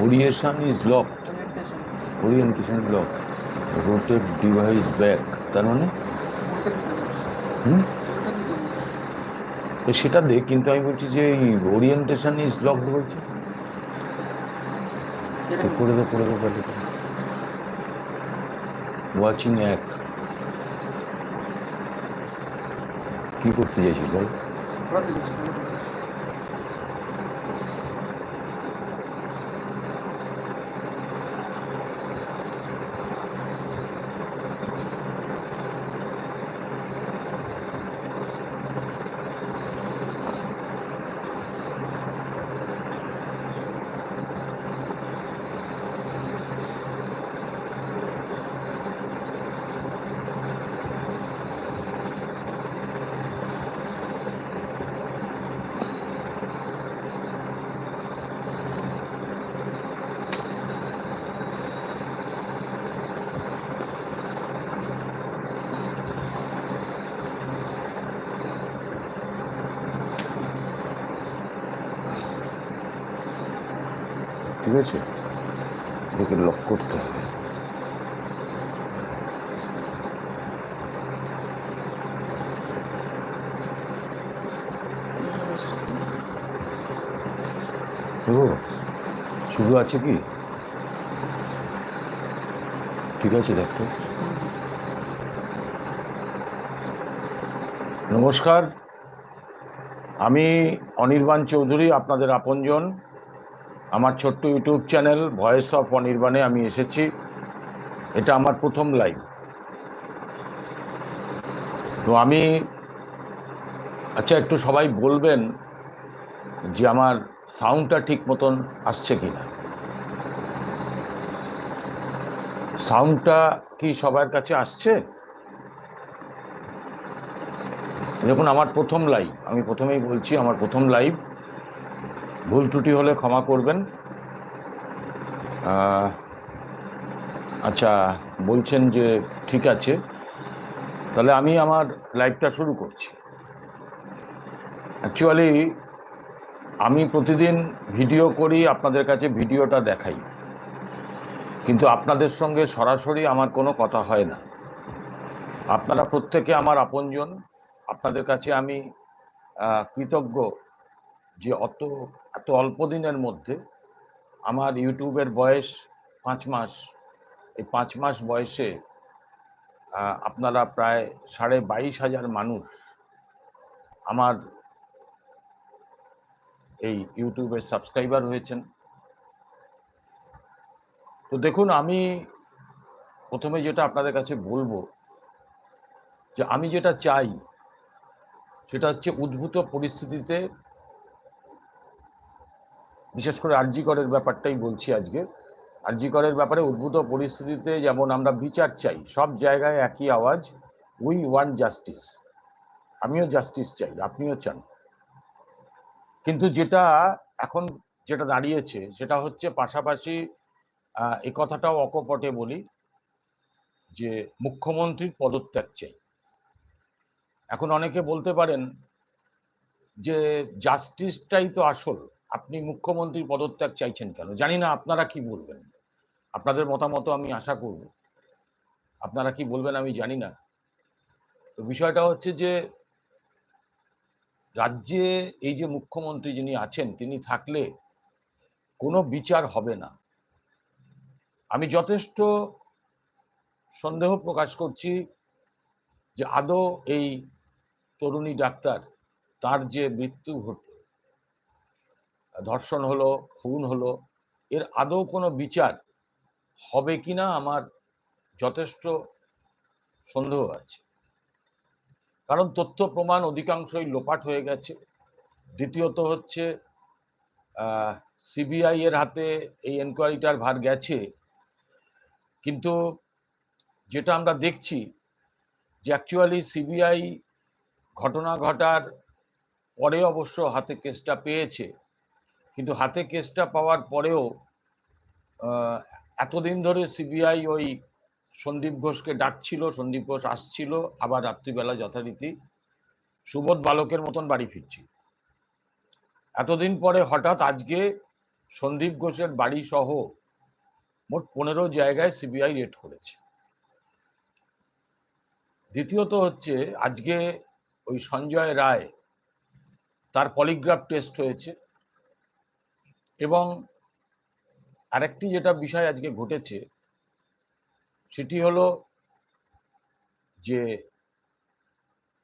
Orientation is locked. Orientation is locked. Rotate device back. তার মানে হুম সেটা দেখ, কিন্তু আমি বলছি যে ওরিয়েন্টেশন ইজ লকড বলছে করে দে করে দে ওয়াচিং এক কি করতে চাইছিস বল ঠিক আছে? এটাকে লক করতে হবে। শুরু আছে কি? ঠিক আছে দেখতো নমস্কার। আমি অনির্বাণ চৌধুরী, আপনাদের আপনজন। আমার ছোট্ট ইউটিউব চ্যানেল ভয়েস অফ অনির্বাণে আমি এসেছি। এটা আমার প্রথম লাইভ। তো আমি আচ্ছা একটু সবাই বলবেন যে আমার সাউন্ডটা ঠিক মতন আসছে কি না? সাউন্ডটা কি সবার কাছে আসছে? দেখুন, আমার প্রথম লাইভ, আমি প্রথমেই বলছি, আমার প্রথম লাইভ ভুল ত্রুটি হলে ক্ষমা করবেন। আচ্ছা বলছেন যে ঠিক আছে। তাহলে আমি আমার লাইভটা শুরু করছি। অ্যাকচুয়ালি আমি প্রতিদিন ভিডিও করি, আপনাদের কাছে ভিডিওটা দেখাই। কিন্তু আপনাদের সঙ্গে সরাসরি আমার কোনো কথা হয় না। আপনারা প্রত্যেকে আমার আপনজন। আপনাদের কাছে আমি কৃতজ্ঞ। যে অত, এত অল্প দিনের মধ্যে আমার ইউটিউবের বয়স পাঁচ মাস, এই পাঁচ মাস বয়সে আপনারা প্রায় সাড়ে বাইশ হাজার মানুষ আমার এই ইউটিউবের সাবস্ক্রাইবার হয়েছেন। তো দেখুন, আমি প্রথমে যেটা আপনাদের কাছে বলব, যে আমি যেটা চাই, সেটা হচ্ছে উদ্ভূত পরিস্থিতিতে বিশেষ করে আরজিকরের ব্যাপারটাই বলছি আজকে। আরজিকরের ব্যাপারে উদ্ভূত পরিস্থিতিতে যেমন আমরা বিচার চাই, সব জায়গায় একই আওয়াজ উই ওয়ান জাস্টিস আমিও জাস্টিস চাই, আপনিও চান। কিন্তু যেটা এখন যেটা দাঁড়িয়েছে, সেটা হচ্ছে পাশাপাশি এ কথাটাও অকপটে বলি যে মুখ্যমন্ত্রীর পদত্যাগ চাই। এখন অনেকে বলতে পারেন যে জাস্টিসটাই তো আসল। আপনি মুখ্যমন্ত্রীর পদত্যাগ চাইছেন কেন? জানি না আপনারা কি বলবেন। আপনাদের মতামত আমি আশা করব। আপনারা কি বলবেন আমি জানি না। তো বিষয়টা হচ্ছে যে, রাজ্যে এই যে মুখ্যমন্ত্রী যিনি আছেন, তিনি থাকলে কোনো বিচার হবে না। আমি যথেষ্ট সন্দেহ প্রকাশ করছি যে আদৌ এই তরুণী ডাক্তার তার যে মৃত্যু ধর্ষণ হলো, খুন হলো, এর আদৌ কোনো বিচার হবে কিনা আমার যথেষ্ট সন্দেহ আছে। কারণ তথ্য প্রমাণ অধিকাংশই লোপাট হয়ে গেছে। দ্বিতীয়ত হচ্ছে সিবিআই এর হাতে এই এনকোয়ারিটার ভার গেছে। কিন্তু যেটা আমরা দেখছি যে অ্যাকচুয়ালি সিবিআই ঘটনা ঘটার পরে অবশ্য হাতে কেসটা পেয়েছে। কিন্তু হাতে কেসটা পাওয়ার পরেও এতদিন ধরে সিবিআই ওই সন্দীপ ঘোষকে ডাকছিল, সন্দীপ ঘোষ আসছিল, আবার রাত্রিবেলা যথারীতি সুবোধ বালকের মতন বাড়ি ফিরছি এতদিন পরে হঠাৎ আজকে সন্দীপ ঘোষের বাড়ি সহ মোট পনেরো জায়গায় সিবিআই রেড করেছে। দ্বিতীয়ত হচ্ছে, আজকে ওই সঞ্জয় রায় তার পলিগ্রাফ টেস্ট হয়েছে। এবং আরেকটি যেটা বিষয় আজকে ঘটেছে, সেটি হলো যে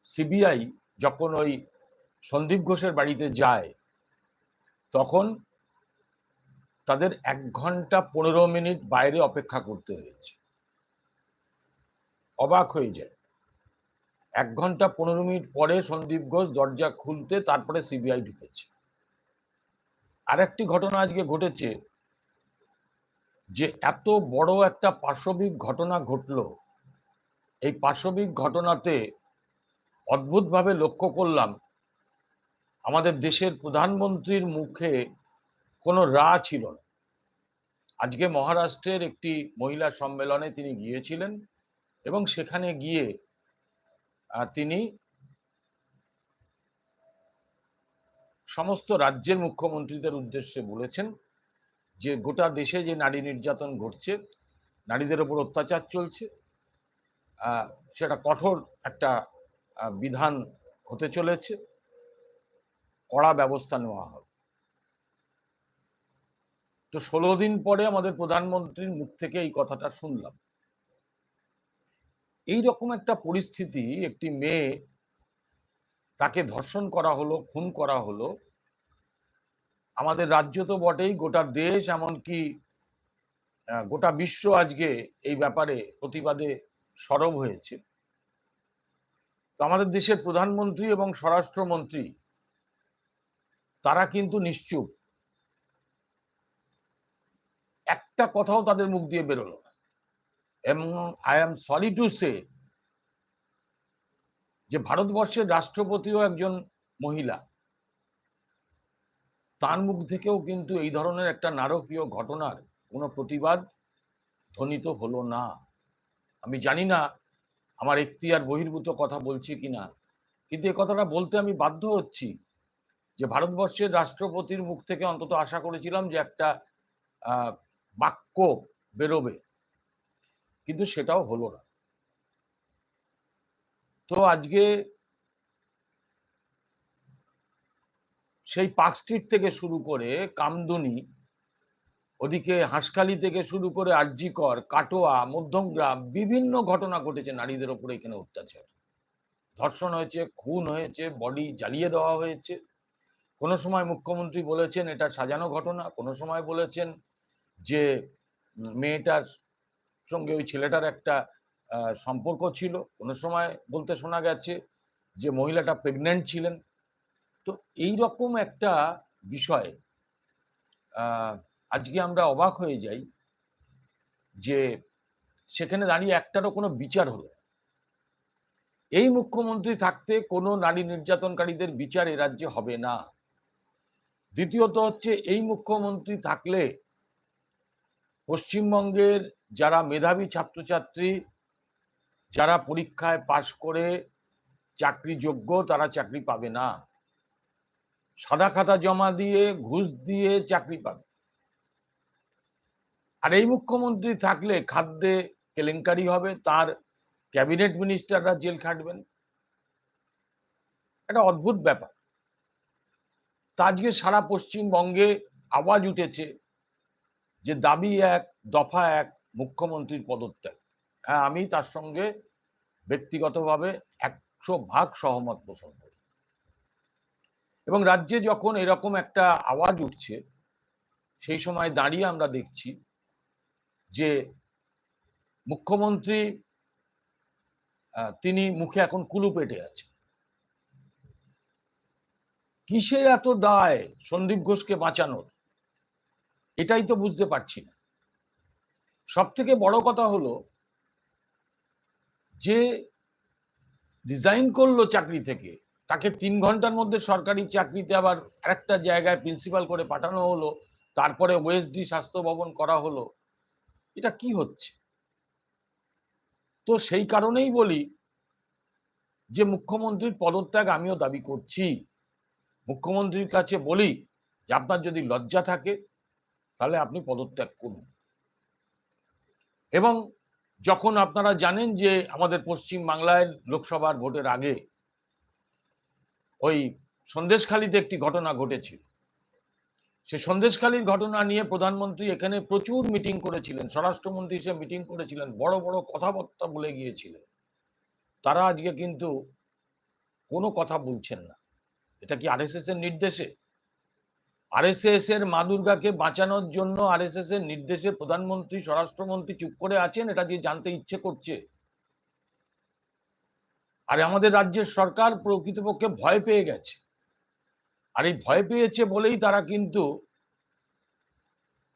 সিবিআই যখন ওই সন্দীপ ঘোষের বাড়িতে যায়, তখন তাদের এক ঘণ্টা পনেরো মিনিট বাইরে অপেক্ষা করতে হয়েছে। অবাক হয়ে যায়। এক ঘণ্টা পনেরো মিনিট পরে সন্দীপ ঘোষ দরজা খুলতে তারপরে সিবিআই ঢুকেছে। আরেকটি ঘটনা আজকে ঘটেছে যে এত বড় একটা পার্শ্ববিক ঘটনা ঘটল। এই পার্শ্ববিক ঘটনাতে অদ্ভুতভাবে লক্ষ্য করলাম, আমাদের দেশের প্রধানমন্ত্রীর মুখে কোনো রা ছিল না। আজকে মহারাষ্ট্রের একটি মহিলা সম্মেলনে তিনি গিয়েছিলেন এবং সেখানে গিয়ে তিনি সমস্ত রাজ্যের মুখ্যমন্ত্রীদের উদ্দেশ্যে বলেছেন যে গোটা দেশে যে নারী নির্যাতন ঘটছে, নারীদের ওপর অত্যাচার চলছে সেটা কঠোর একটা বিধান হতে চলেছে। কড়া ব্যবস্থা নেওয়া হবে তো ষোলো দিন পরে আমাদের প্রধানমন্ত্রীর মুখ থেকে এই কথাটা শুনলাম। এই রকম একটা পরিস্থিতি একটি মেয়ে তাকে ধর্ষণ করা হলো, খুন করা হলো আমাদের রাজ্য তো বটেই, গোটা দেশ, এমনকি গোটা বিশ্ব আজকে এই ব্যাপারে প্রতিবাদে সরব হয়েছে। তো আমাদের দেশের প্রধানমন্ত্রী এবং স্বরাষ্ট্রমন্ত্রী, তারা কিন্তু নিশ্চুপ। একটা কথাও তাদের মুখ দিয়ে বেরোলো না। এবং I am sorry to say যে ভারতবর্ষের রাষ্ট্রপতিও একজন মহিলা। তার মুখ থেকেও কিন্তু এই ধরনের একটা নারকীয় ঘটনার কোনো প্রতিবাদ ধ্বনিত হলো না। আমি জানি না আমার এখতিয়ার বহির্ভূত কথা বলছি কি না কিন্তু এ কথাটা বলতে আমি বাধ্য হচ্ছি যে ভারতবর্ষের রাষ্ট্রপতির মুখ থেকে অন্তত আশা করেছিলাম যে একটা বাক্য বেরোবে, কিন্তু সেটাও হলো না। তো আজকে সেই পার্ক স্ট্রিট থেকে শুরু করে কামদুনি, ওদিকে হাঁসখালি থেকে শুরু করে আরজিকর, কাটোয়া, মধ্যমগ্রাম বিভিন্ন ঘটনা ঘটেছে নারীদের ওপরে এখানে অত্যাচার। ধর্ষণ হয়েছে, খুন হয়েছে, বডি জ্বালিয়ে দেওয়া হয়েছে। কোনো সময় মুখ্যমন্ত্রী বলেছেন এটা সাজানো ঘটনা, কোনো সময় বলেছেন যে মেয়েটার সঙ্গে ওই ছেলেটার একটা সম্পর্ক ছিল। কোনো সময় বলতে শোনা গেছে যে মহিলাটা প্রেগনেন্ট ছিলেন। তো এই রকম একটা বিষয় আজকে আমরা অবাক হয়ে যাই যে সেখানে দাঁড়িয়ে একটারও কোনো বিচার হলো এই মুখ্যমন্ত্রী থাকতে কোনো নারী নির্যাতনকারীদের বিচার এ রাজ্যে হবে না। দ্বিতীয়ত হচ্ছে, এই মুখ্যমন্ত্রী থাকলে পশ্চিমবঙ্গের যারা মেধাবী ছাত্রছাত্রী, যারা পরীক্ষায় পাশ করে চাকরি যোগ্য তারা চাকরি পাবে না। সাদা খাতা জমা দিয়ে, ঘুষ দিয়ে চাকরি পাবে। আর এই মুখ্যমন্ত্রী থাকলে খাদ্যে কেলেঙ্কারি হবে, তার ক্যাবিনেট মিনিস্টাররা জেল খাটবেন। একটা অদ্ভুত ব্যাপার। তা আজকে সারা পশ্চিমবঙ্গে আওয়াজ উঠেছে যে দাবি এক, দফা এক মুখ্যমন্ত্রীর পদত্যাগ। হ্যাঁ আমি তার সঙ্গে ব্যক্তিগতভাবে একশো ভাগ সহমত পোষণ এবং রাজ্যে যখন এরকম একটা আওয়াজ উঠছে, সেই সময় দাঁড়িয়ে আমরা দেখছি যে মুখ্যমন্ত্রী তিনি মুখে এখন কুলু পেটে আছে কিসের এত দায় সন্দীপ ঘোষকে বাঁচানোর? এটাই তো বুঝতে পারছি না। সব থেকে বড় কথা হলো যে রিজাইন করল চাকরি থেকে তাকে তিন ঘণ্টার মধ্যে সরকারি চাকরিতে আবার আরেকটা জায়গায় প্রিন্সিপাল করে পাঠানো হলো, তারপরে ওএসডি স্বাস্থ্য ভবন করা হলো, এটা কি হচ্ছে? তো সেই কারণেই বলি যে মুখ্যমন্ত্রীর পদত্যাগ আমিও দাবি করছি। মুখ্যমন্ত্রীর কাছে বলি যে আপনার যদি লজ্জা থাকে, তাহলে আপনি পদত্যাগ করুন। এবং যখন আপনারা জানেন যে আমাদের পশ্চিম বাংলায় লোকসভার ভোটের আগে ওই সন্দেশখালীতে একটি ঘটনা ঘটেছিল। সে সন্দেশখালীর ঘটনা নিয়ে প্রধানমন্ত্রী এখানে প্রচুর মিটিং করেছিলেন, স্বরাষ্ট্রমন্ত্রী হিসেবে মিটিং করেছিলেন, বড় বড় কথাবার্তা বলে গিয়েছিলেন। তারা আজকে কিন্তু কোনো কথা বলছেন না। এটা কি আরএসএস এর নির্দেশে? আরএসএস এর মা দুর্গাকে বাঁচানোর জন্য আরএসএস এর নির্দেশে প্রধানমন্ত্রী, স্বরাষ্ট্রমন্ত্রী চুপ করে আছেন? এটা দিয়ে জানতে ইচ্ছে করছে। আর আমাদের রাজ্যের সরকার প্রকৃতপক্ষে ভয় পেয়ে গেছে। আর এই ভয় পেয়েছে বলেই তারা কিন্তু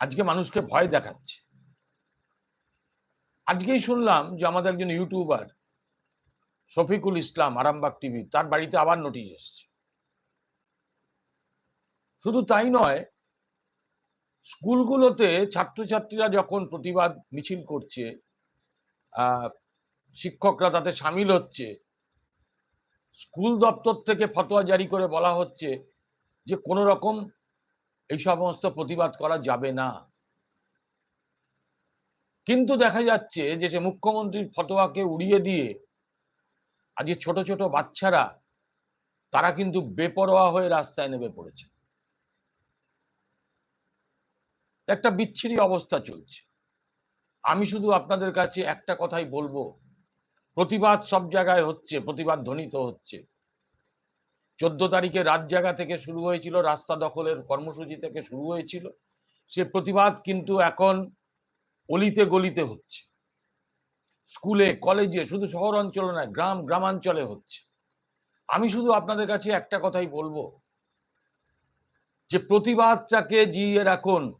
আজকে মানুষকে ভয় দেখাচ্ছে। আজকেই শুনলাম যে আমাদের একজন ইউটিউবার শফিকুল ইসলাম আরামবাগ টিভি তার বাড়িতে আবার নোটিশ এসছে। শুধু তাই নয়, স্কুলগুলোতে ছাত্রছাত্রীরা যখন প্রতিবাদ মিছিল করছে শিক্ষকরা তাতে সামিল হচ্ছে স্কুল দপ্তর থেকে ফতোয়া জারি করে বলা হচ্ছে যে কোনো রকম এই সমস্ত প্রতিবাদ করা যাবে না। কিন্তু দেখা যাচ্ছে যে সে মুখ্যমন্ত্রীর ফতোয়াকে উড়িয়ে দিয়ে আজকে ছোট ছোট বাচ্চারা, তারা কিন্তু বেপরোয়া হয়ে রাস্তায় নেমে পড়েছে। একটা বিচ্ছিরি অবস্থা চলছে। আমি শুধু আপনাদের কাছে একটা কথাই বলব প্রতিবাদ সব জায়গায় হচ্ছে, প্রতিবাদ ধ্বনিত হচ্ছে। চোদ্দ তারিখে রাত জায়গা থেকে শুরু হয়েছিল, রাস্তা দখলের কর্মসূচি থেকে শুরু হয়েছিল। সে প্রতিবাদ কিন্তু এখন অলিতে গলিতে হচ্ছে। স্কুলে, কলেজে, শুধু শহর অঞ্চলে নয়, গ্রাম, গ্রামাঞ্চলে হচ্ছে। আমি শুধু আপনাদের কাছে একটা কথাই বলব, যে প্রতিবাদটাকে জিয়ে রাখুন।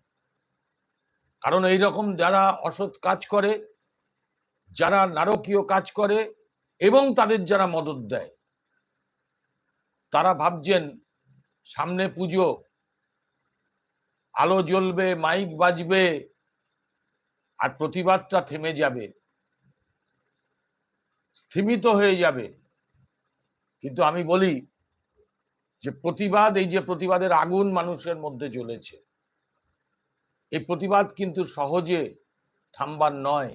কারণ এই রকম যারা অসৎ কাজ করে যারা নারকীয় কাজ করে এবং তাদের যারা মদত দেয়। তারা ভাবছেন, সামনে পুজো, আলো জ্বলবে, মাইক বাজবে, আর প্রতিবাদটা থেমে যাবে, স্থিমিত হয়ে যাবে। কিন্তু আমি বলি যে, প্রতিবাদ, এই যে প্রতিবাদের আগুন মানুষের মধ্যে জ্বলেছে, এই প্রতিবাদ কিন্তু সহজে থামবার নয়।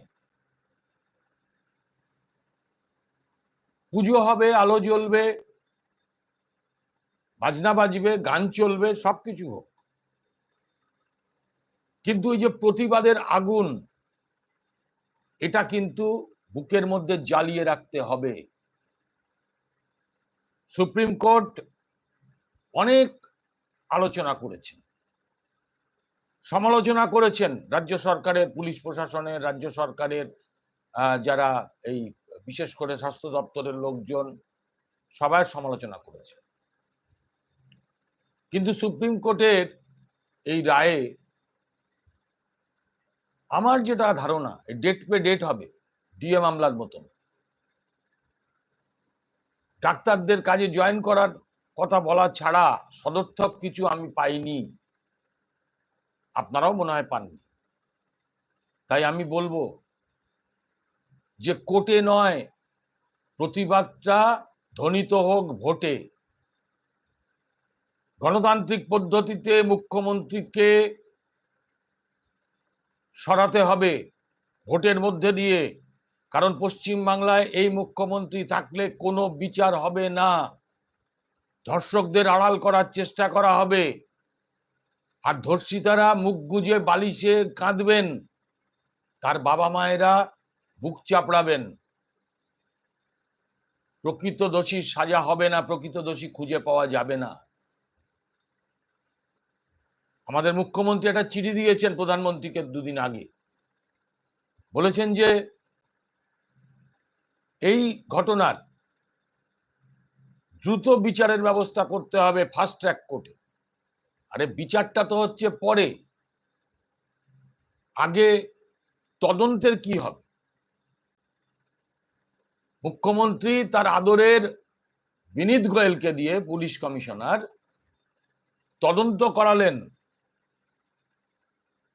পুজো হবে, আলো জ্বলবে, বাজনা বাজবে, গান চলবে, সবকিছু হোক। কিন্তু এই যে প্রতিবাদের আগুন, এটা কিন্তু বুকের মধ্যে জ্বালিয়ে রাখতে হবে। সুপ্রিম কোর্ট অনেক আলোচনা করেছেন। সমালোচনা করেছেন রাজ্য সরকারের, পুলিশ প্রশাসনের, রাজ্য সরকারের যারা এই বিশেষ করে স্বাস্থ্য দপ্তরের লোকজন সবাই সমালোচনা করেছে। কিন্তু সুপ্রিম কোর্টের এই রায়ে আমার যেটা ধারণা ডেট পে ডেট হবে ডিএ মামলার মতন। ডাক্তারদের কাজে জয়েন করার কথা বলা ছাড়া সদর্থক কিছু আমি পাইনি। আপনারাও মনে হয় পাননি। তাই আমি বলব যে কোটে নয়, প্রতিবাদটা ধ্বনিত হোক ভোটে। গণতান্ত্রিক পদ্ধতিতে মুখ্যমন্ত্রীকে সরাতে হবে ভোটের মধ্যে দিয়ে, কারণ পশ্চিম বাংলায় এই মুখ্যমন্ত্রী থাকলে কোনো বিচার হবে না। ধর্ষকদের আড়াল করার চেষ্টা করা হবে। আর ধর্ষিতারা মুখ গুজে বালিশে কাঁদবেন। তার বাবা মায়েরা বুক চাপড়াবেন। প্রকৃত দোষী সাজা হবে না, প্রকৃত দোষী খুঁজে পাওয়া যাবে না। আমাদের মুখ্যমন্ত্রী একটা চিঠি দিয়েছেন প্রধানমন্ত্রীকে দুদিন আগে। বলেছেন যে, এই ঘটনার দ্রুত বিচারের ব্যবস্থা করতে হবে ফাস্ট ট্র্যাক কোর্টে আরে বিচারটা তো হচ্ছে পরে। আগে তদন্তের কি হবে? মুখ্যমন্ত্রী তার আদরের বিনীত গোয়েলকে দিয়ে পুলিশ কমিশনার তদন্ত করালেন।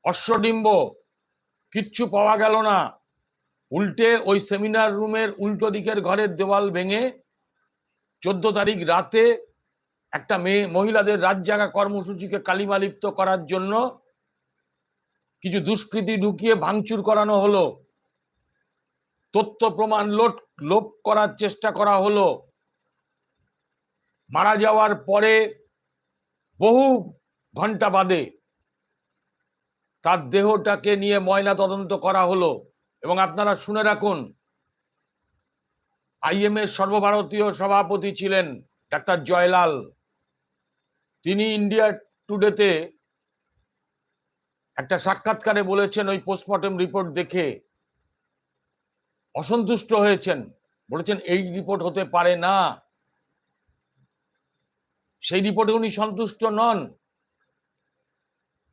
অশ্বডিম্ব, কিচ্ছু পাওয়া গেল না। উল্টে ওই সেমিনার রুমের উল্টো দিকের ঘরের দেওয়াল ভেঙে চোদ্দ তারিখ রাতে একটা মেয়ে, মহিলাদের রাত জাগা কর্মসূচিকে কালিমালিপ্ত করার জন্য কিছু দুষ্কৃতি ঢুকিয়ে ভাঙচুর করানো হলো। তথ্য প্রমাণ লোট, লোপ করার চেষ্টা করা হলো। মারা যাওয়ার পরে বহু ঘণ্টা বাদে তার দেহটাকে নিয়ে ময়না তদন্ত করা হলো। এবং আপনারা শুনে রাখুন আইএম এর সর্বভারতীয় সভাপতি ছিলেন ডাক্তার জয়লাল। তিনি ইন্ডিয়া টুডেতে একটা সাক্ষাৎকারে বলেছেন, ওই পোস্টমর্টম রিপোর্ট দেখে অসন্তুষ্ট হয়েছেন। বলেছেন, এই রিপোর্ট হতে পারে না। সেই রিপোর্টে উনি সন্তুষ্ট নন।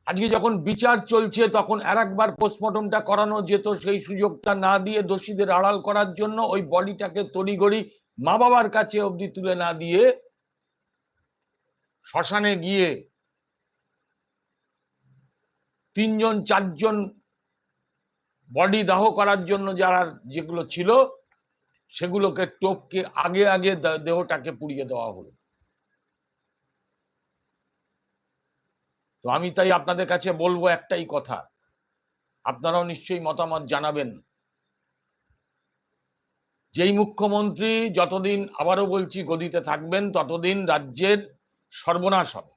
আজকে যখন বিচার চলছে, তখন আর একবার পোস্টমর্টমটা করানো যেত, সেই সুযোগটা না দিয়ে দোষীদের আড়াল করার জন্য ওই বডিটাকে তড়িঘড়ি মা বাবার কাছে অবধি তুলে না দিয়ে শ্মশানে গিয়ে তিনজন, চারজন বডি দাহ করার জন্য যারা যেগুলো ছিল, সেগুলোকে টোপকে আগে আগে দেহটাকে পুড়িয়ে দেওয়া হলো। তো আমি তাই আপনাদের কাছে বলব একটাই কথা। আপনারাও নিশ্চয়ই মতামত জানাবেন। যেই মুখ্যমন্ত্রী যতদিন, আবারও বলছি, গদিতে থাকবেন, ততদিন রাজ্যের সর্বনাশ হবে।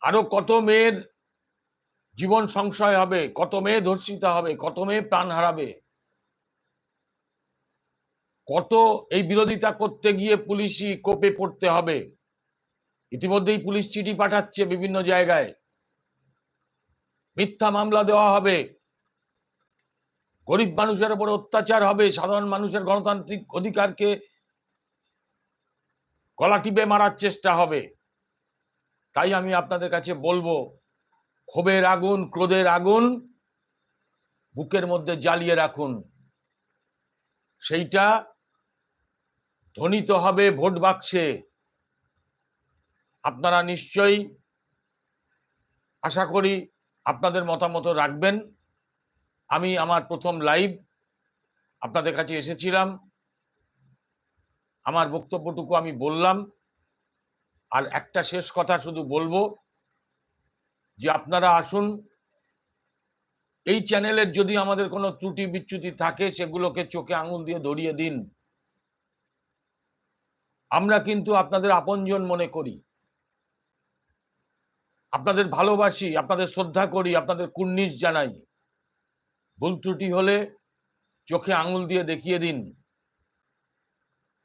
আরও কত মেয়ের জীবন সংশয় হবে, কত মেয়ে ধর্ষিতা হবে, কত মেয়ে প্রাণ হারাবে। কত এই বিরোধিতা করতে গিয়ে পুলিশি কোপে পড়তে হবে। ইতিমধ্যেই পুলিশ চিঠি পাঠাচ্ছে বিভিন্ন জায়গায়। মিথ্যা মামলা দেওয়া হবে। গরিব মানুষের উপর অত্যাচার হবে, সাধারণ মানুষের গণতান্ত্রিক অধিকারকে গলা টিপে মারার চেষ্টা হবে। তাই আমি আপনাদের কাছে বলব ক্ষোভের আগুন, ক্রোধের আগুন বুকের মধ্যে জ্বালিয়ে রাখুন। সেইটা ধ্বনিত হবে ভোট বাক্সে। আপনারা নিশ্চয়ই আশা করি আপনাদের মতামত রাখবেন। আমি আমার প্রথম লাইভ আপনাদের কাছে এসেছিলাম। আমার বক্তব্যটুকু আমি বললাম। আর একটা শেষ কথা শুধু বলব। যে আপনারা আসুন, এই চ্যানেলের যদি আমাদের কোনো ত্রুটি বিচ্যুতি থাকে, সেগুলোকে চোখে আঙুল দিয়ে ধরিয়ে দিন। আমরা কিন্তু আপনাদের আপনজন মনে করি। আপনাদের ভালোবাসি, আপনাদের শ্রদ্ধা করি, আপনাদের কুর্নিশ জানাই। ভুল ত্রুটি হলে চোখে আঙুল দিয়ে দেখিয়ে দিন।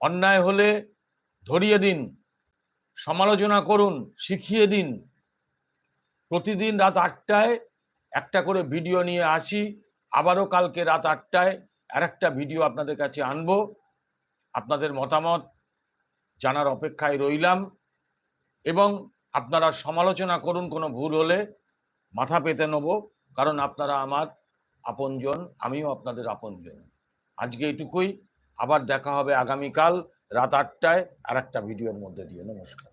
অন্যায় হলে ধরিয়ে দিন। সমালোচনা করুন, শিখিয়ে দিন। প্রতিদিন রাত আটটায় একটা করে ভিডিও নিয়ে আসি। আবারও কালকে রাত আটটায় আর একটা ভিডিও আপনাদের কাছে আনব। আপনাদের মতামত জানার অপেক্ষায় রইলাম এবং আপনারা সমালোচনা করুন কোনো ভুল হলে মাথা পেতে নেব, কারণ আপনারা আমার আপনজন, আমিও আপনাদের আপনজন। আজকে এটুকুই, আবার দেখা হবে আগামীকাল রাত আটটায় আর একটা ভিডিওর মধ্যে দিয়ে। নমস্কার।